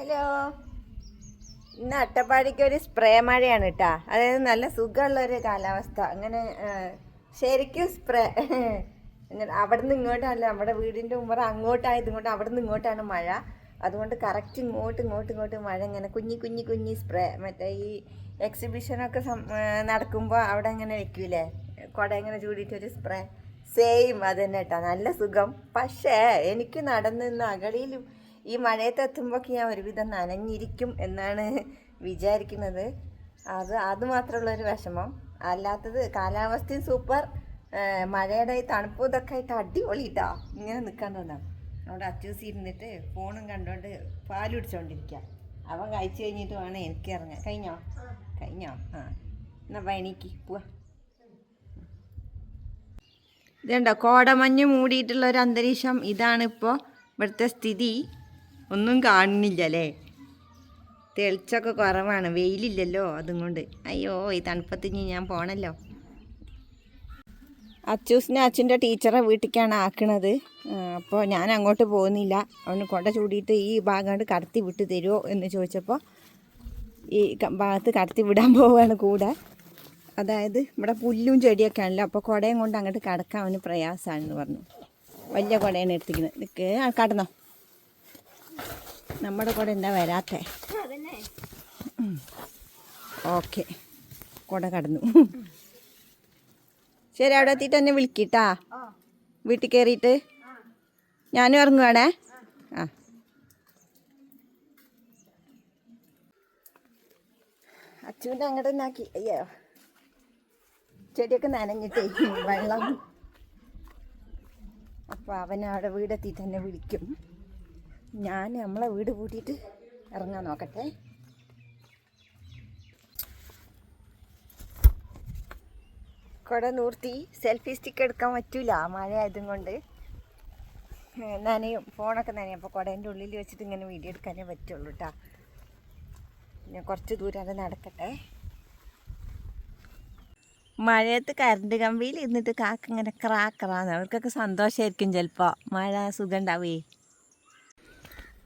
Hello. ഇന്ന് അട്ടപ്പാടിക്ക് ഒരു spray മഴയാണ് കേട്ടാ അതായത് നല്ല സുഖമുള്ള ഒരു കാലാവസ്ഥ. അങ്ങനെ ശരിക്കും സ്പ്രേ അങ്ങനെ അവിടെ നിന്ന് ഇങ്ങോട്ടല്ല നമ്മുടെ വീടിന്റെ ഉമ്മറ അങ്ങോട്ടായത് കൊണ്ട് അവിടെ നിന്ന് ഇങ്ങോട്ടാണ് മഴ. അതുകൊണ്ട് കറക്റ്റ് ഇങ്ങോട്ട് ഇങ്ങോട്ട് ഇങ്ങോട്ട് മഴ ഇങ്ങനെ കുഞ്ഞി കുഞ്ഞി കുഞ്ഞി സ്പ്രേ. മറ്റേ ഈ എക്സിബിഷനൊക്കെ നടക്കുമ്പോൾ അവിടെ അങ്ങനെ വെക്കൂലേ? കുട ഇങ്ങനെ ചൂടിയിട്ടൊരു സ്പ്രേ. സെയിം അത് തന്നെ കേട്ടോ നല്ല സുഖം. പക്ഷേ എനിക്ക് നടന്ന് നിന്ന് അകളിയിലും ഈ മഴയത്ത് എത്തുമ്പോഴൊക്കെ ഞാൻ ഒരുവിധം നനഞ്ഞിരിക്കും എന്നാണ് വിചാരിക്കുന്നത്. അത് അത് മാത്രമുള്ള ഒരു വിഷമം. അല്ലാത്തത് കാലാവസ്ഥയും സൂപ്പർ. മഴയുടെ തണുപ്പും ഇതൊക്കെ ആയിട്ട് അടിപൊളിയിട്ടാ ഇങ്ങനെ നിൽക്കാൻ തോന്നാം. അവിടെ അച്ചൂസ് ഇരുന്നിട്ട് ഫോണും കണ്ടോണ്ട് പാൽ കുടിച്ചോണ്ടിരിക്കുക അവൻ കഴിച്ചു കഴിഞ്ഞിട്ട് വേണം എനിക്ക് ഇറങ്ങാൻ. കഴിഞ്ഞോ? കഴിഞ്ഞോ? ആ. എന്നാ പയണിക്ക് പോവാ. ഇതുണ്ടോ? കോടമഞ്ഞ് മൂടിയിട്ടുള്ള ഒരു അന്തരീക്ഷം ഇതാണിപ്പോൾ ഇവിടുത്തെ സ്ഥിതി. ഒന്നും കാണുന്നില്ല അല്ലേ തെളിച്ചൊക്കെ കുറവാണ്. വെയിലില്ലല്ലോ അതും കൊണ്ട് അയ്യോ ഈ തണുപ്പത്തിന് ഞാൻ പോണല്ലോ. അച്ചൂസിനെ അച്ഛന്റെ ടീച്ചറെ വീട്ടിലേക്കാണ് ആക്കണത്. അപ്പോൾ ഞാൻ അങ്ങോട്ട് പോകുന്നില്ല. അവന് കൊട ചൂടിയിട്ട് ഈ ഭാഗം കൊണ്ട് കടത്തി വിട്ട് തരുമോ എന്ന് ചോദിച്ചപ്പോൾ ഈ ഭാഗത്ത് കടത്തി വിടാൻ പോവുകയാണ് കൂടെ. അതായത് ഇവിടെ പുല്ലും ചെടിയൊക്കെ ആണല്ലോ. അപ്പോൾ കുടയും കൊണ്ട് അങ്ങോട്ട് കടക്കാൻ അവന് പ്രയാസമാണെന്ന് പറഞ്ഞു. വലിയ കുടയാണ് എടുത്തിരിക്കുന്നത്. കടന്നോ. നമ്മുടെ കൂടെ എന്താ വരാത്തേ? ഓക്കെ. കൂടെ കടന്നു. ശരി അവിടെ എത്തിയിട്ട് എന്നെ വിളിക്കിട്ടാ. വീട്ടിൽ കയറിയിട്ട് ഞാനും ഇറങ്ങുവാണേ. ആ. അച്ഛന്റെ അങ്ങോട്ട് നാക്കി അയ്യോ. ചെടിയൊക്കെ നനഞ്ഞിട്ടേ വെള്ളം. അപ്പോൾ അവൻ അവിടെ വീടെത്തിയിട്ട് എന്നെ വിളിക്കും. ഞാൻ നമ്മളെ വീട് പൂട്ടിയിട്ട് ഇറങ്ങാൻ നോക്കട്ടെ. കുട നൂർത്തി സെൽഫി സ്റ്റിക്ക് എടുക്കാൻ പറ്റൂല മഴ ആയതും കൊണ്ട് നനയും ഫോണൊക്കെ നനയും. അപ്പോൾ കുടേന്റെ ഉള്ളിൽ വെച്ചിട്ട് ഇങ്ങനെ വീഡിയോ എടുക്കാനേ പറ്റുള്ളൂ കേട്ടോ ഞാൻ കുറച്ച് ദൂരം അത് നടക്കട്ടെ. മഴയത്ത് കറണ്ട് കമ്പിയിൽ ഇരുന്നിട്ട് കാക്ക ഇങ്ങനെ അവർക്കൊക്കെ സന്തോഷമായിരിക്കും ചിലപ്പോൾ മഴ സുഖം ഉണ്ടാവേ.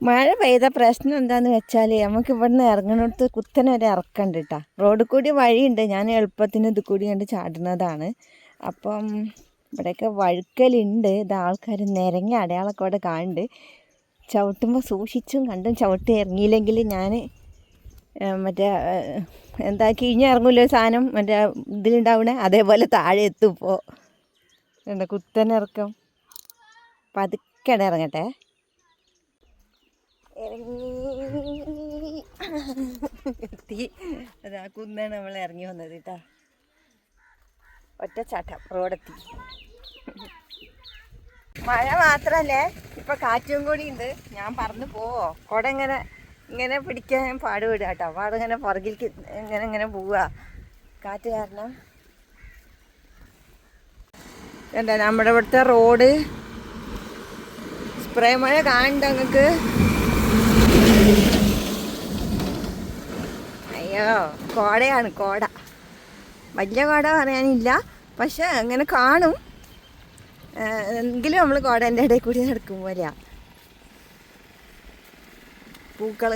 മഴ പെയ്ത പ്രശ്നം എന്താന്ന് വെച്ചാൽ നമുക്ക് ഇവിടുന്ന് ഇറങ്ങണടുത്ത് കുത്തനെ ഒരു ഇറക്കമുണ്ട് കേട്ടോ റോഡ് കൂടി വഴിയുണ്ട്. ഞാൻ എളുപ്പത്തിന് ഇത് കൂടി കണ്ട് ചാടുന്നതാണ്. അപ്പം ഇവിടെയൊക്കെ വഴുക്കലുണ്ട്. ഇത് ആൾക്കാർ നിരങ്ങ അടയാളമൊക്കെ ഇവിടെ കാണുന്നുണ്ട് ചവിട്ടുമ്പോൾ സൂക്ഷിച്ചും കണ്ടും ചവിട്ടി ഇറങ്ങിയില്ലെങ്കിൽ ഞാൻ മറ്റേ എന്താ കിഴിഞ്ഞിറങ്ങൂല്ലോ സാധനം? മറ്റേ ഇതിലുണ്ടാവണേ? അതേപോലെ താഴെ എത്തും ഇപ്പോൾ എന്താ കുത്തനിറക്കം പതുക്കെ ഇട ഇറങ്ങട്ടെ. എത്തി അതാ കുന്നാണ് നമ്മൾ ഇറങ്ങി വന്നത് കേട്ടാ. ഒറ്റച്ചാട്ടം റോഡെത്തി. മഴ മാത്രല്ലേ? ഇപ്പൊ കാറ്റും കൂടി ഉണ്ട്. ഞാൻ പറന്ന് പോവോ? കൊട ഇങ്ങനെ ഇങ്ങനെ പിടിക്കാൻ പാടുപെടുക കേട്ടോ. പാടിങ്ങനെ പുറകിലേക്ക് ഇങ്ങനെ ഇങ്ങനെ പോവുക. കാറ്റ് കാരണം. എന്താ നമ്മുടെ ഇവിടുത്തെ റോഡ്? സ്പ്രേ മഴ കാണണ്ട നിങ്ങൾക്ക്? അയ്യോ കോടയാണ് കോട. വലിയ കോട പറയാനില്ല പക്ഷെ അങ്ങനെ കാണും. എങ്കിലും നമ്മൾ കോടേന്റെ ഇടയിൽ കൂടി നടക്കും പോലെയാ. പൂക്കൾ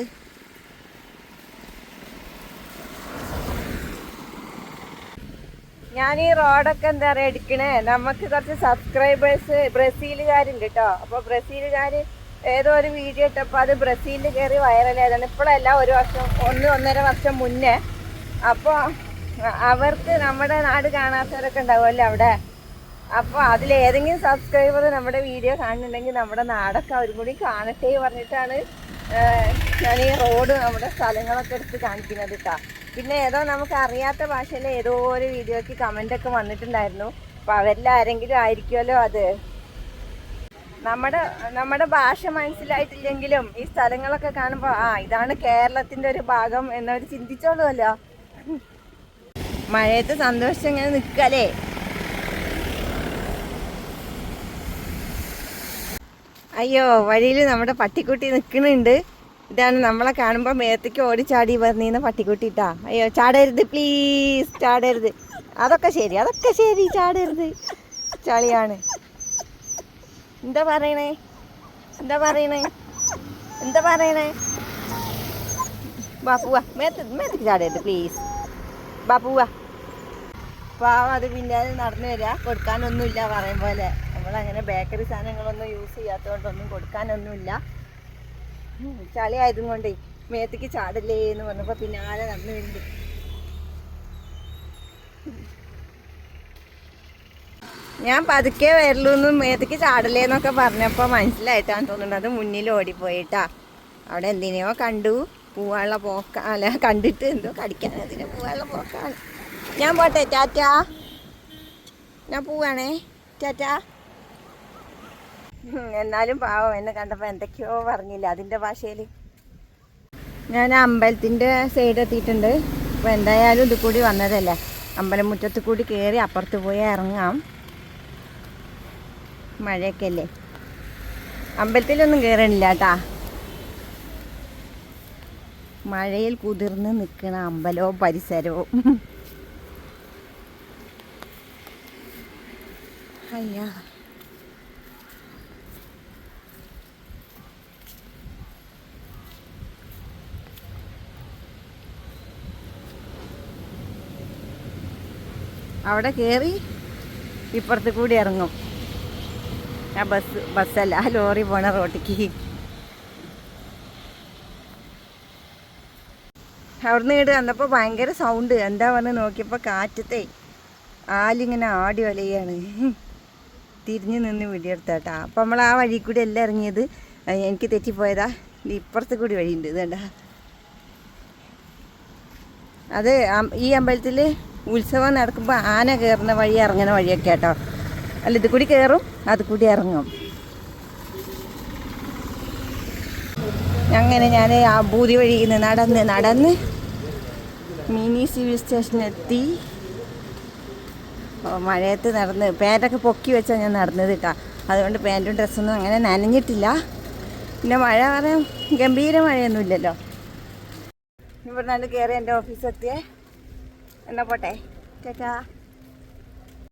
ഞാൻ ഈ റോഡൊക്കെ എന്താ പറയുക എടുക്കണേ. നമുക്ക് കുറച്ച് സബ്സ്ക്രൈബേഴ്സ് ബ്രസീലുകാരുണ്ട് കേട്ടോ അപ്പോൾ ബ്രസീലുകാർ ഏതോ ഒരു വീഡിയോ ഇട്ടപ്പോൾ അത് ബ്രസീലിൽ കയറി വൈറലായതാണ് ഇപ്പോഴല്ല ഒരു വർഷം ഒന്ന് ഒന്നര വർഷം മുന്നേ. അപ്പോൾ അവർക്ക് നമ്മുടെ നാട് കാണാത്തവരൊക്കെ ഉണ്ടാവുമല്ലോ അവിടെ? അപ്പോൾ അതിൽ ഏതെങ്കിലും സബ്സ്ക്രൈബർ നമ്മുടെ വീഡിയോ കാണുന്നുണ്ടെങ്കിൽ നമ്മുടെ നാടൊക്കെ അവരും കൂടി കാണട്ടെ പറഞ്ഞിട്ടാണ് ഞാൻ ഈ റോഡ് നമ്മുടെ സ്ഥലങ്ങളൊക്കെ എടുത്ത് കാണിക്കുന്നത് കേട്ടോ പിന്നെ ഏതോ നമുക്ക് അറിയാത്ത ഭാഷയിൽ ഏതോ ഒരു വീഡിയോയ്ക്ക് കമന്റൊക്കെ വന്നിട്ടുണ്ടായിരുന്നു. അപ്പോൾ അവരിൽ ആരെങ്കിലും ആയിരിക്കുമല്ലോ അത്. നമ്മുടെ നമ്മുടെ ഭാഷ മനസ്സിലായിട്ടില്ലെങ്കിലും ഈ സ്ഥലങ്ങളൊക്കെ കാണുമ്പോൾ ആ ഇതാണ് കേരളത്തിന്റെ ഒരു ഭാഗം എന്നവർ ചിന്തിച്ചോളുമല്ലോ. മഴയത്ത് സന്തോഷം ഇങ്ങനെ നിൽക്കല്ലേ? അയ്യോ വഴിയിൽ നമ്മുടെ പട്ടിക്കുട്ടി നിൽക്കുന്നുണ്ട്. ഇതാണ് നമ്മളെ കാണുമ്പോൾ മേത്തേക്ക് ഓടി ഓടിച്ചാടി പറഞ്ഞിരുന്ന പട്ടിക്കുട്ടിട്ടാ അയ്യോ ചാടരുത് പ്ലീസ് ചാടരുത്. അതൊക്കെ ശരി അതൊക്കെ ശരി ചാടരുത്. ചളിയാണ്. എന്താ പറയണേ? എന്താ പറയണേ? എന്താ പറയണേ? ബാപ്പുവ പോവാ മേത്ത് മേത്തേക്ക് ചാടരുത് പ്ലീസ് ബാപ്പുവ പോവാ അത് പിന്നാലെ നടന്നു വരിക കൊടുക്കാനൊന്നുമില്ല പറയും പോലെ. നമ്മളങ്ങനെ ബേക്കറി സാധനങ്ങളൊന്നും യൂസ് ചെയ്യാത്തതുകൊണ്ടൊന്നും കൊടുക്കാനൊന്നുമില്ല. ചളി ആയതും കൊണ്ടേ മേത്തേക്ക് ചാടില്ലേ എന്ന് പറഞ്ഞപ്പോൾ പിന്നാലെ നടന്നു വരുന്നുണ്ട് ഞാൻ പതുക്കെ വരുള്ളൂ എന്നും മേത്തേക്ക് ചാടലേ എന്നൊക്കെ പറഞ്ഞപ്പോൾ മനസ്സിലായിട്ടാണ് തോന്നുന്നത് അത് മുന്നിൽ ഓടിപ്പോയിട്ടാ. അവിടെ എന്തിനെയോ കണ്ടു. പൂവാനുള്ള പോക്ക അല്ല കണ്ടിട്ട് എന്തോ കടിക്കാൻ അതിന് പൂവാനുള്ള പോക്കാണ്. ഞാൻ പോട്ടെ ടാറ്റാ. ഞാൻ പോവാണേ. ടാറ്റാ. എന്നാലും പാവം എന്നെ കണ്ടപ്പോൾ എന്തൊക്കെയോ പറഞ്ഞില്ല അതിന്റെ ഭാഷയിൽ ഞാൻ അമ്പലത്തിന്റെ സൈഡ് എത്തിയിട്ടുണ്ട്. അപ്പോൾ എന്തായാലും ഇത് കൂടി വന്നതല്ലേ. അമ്പലം അമ്പലമുറ്റത്ത് കൂടി കയറി അപ്പുറത്ത് പോയി ഇറങ്ങാം. മഴയൊക്കെ അല്ലേ അമ്പലത്തിലൊന്നും കയറണില്ല കേട്ടാ മഴയിൽ കുതിർന്ന് നിൽക്കണ അമ്പലവും പരിസരവും. അയ്യാ. അവിടെ കയറി ഇപ്പുറത്ത് കൂടി ഇറങ്ങും. ആ ബസ് ബസ്സല്ല ആ ലോറി പോണ റോട്ടിക്ക്. അവിടുന്ന് ഇങ്ങോട്ട് വന്നപ്പോൾ ഭയങ്കര സൗണ്ട് എന്താ പറഞ്ഞ് നോക്കിയപ്പോൾ കാറ്റത്തെ ആലിങ്ങനെ ആടി വലയാണ്. തിരിഞ്ഞു നിന്ന് വീടിയെടുത്താട്ടാ അപ്പം നമ്മൾ ആ വഴി കൂടി എല്ലാം ഇറങ്ങിയത്. എനിക്ക് തെറ്റിപ്പോയതാ. ഇപ്പുറത്ത് കൂടി വഴിയുണ്ട് ഇതേണ്ട അത് ഈ അമ്പലത്തിൽ ഉത്സവം നടക്കുമ്പോൾ ആന കയറുന്ന വഴി ഇറങ്ങുന്ന വഴിയൊക്കെ കേട്ടോ. അല്ല ഇത് കൂടി കയറും അത് കൂടി ഇറങ്ങും. അങ്ങനെ ഞാൻ ആ ഭൂതി വഴിയിൽ നിന്ന് നടന്ന് നടന്ന് മിനി സിവിൽ സ്റ്റേഷനെത്തി മഴയത്ത് നടന്ന് പാന്റൊക്കെ പൊക്കി വെച്ചാൽ ഞാൻ നടന്നത് കേട്ടോ അതുകൊണ്ട് പാന്റും ഡ്രസ്സൊന്നും അങ്ങനെ നനഞ്ഞിട്ടില്ല. പിന്നെ മഴ പറയാൻ ഗംഭീര മഴയൊന്നുമില്ലല്ലോ. ഇവിടെ നിന്ന് കയറി എന്റെ ഓഫീസെത്തിയേ എന്നാ പോട്ടെ. ചേട്ടാ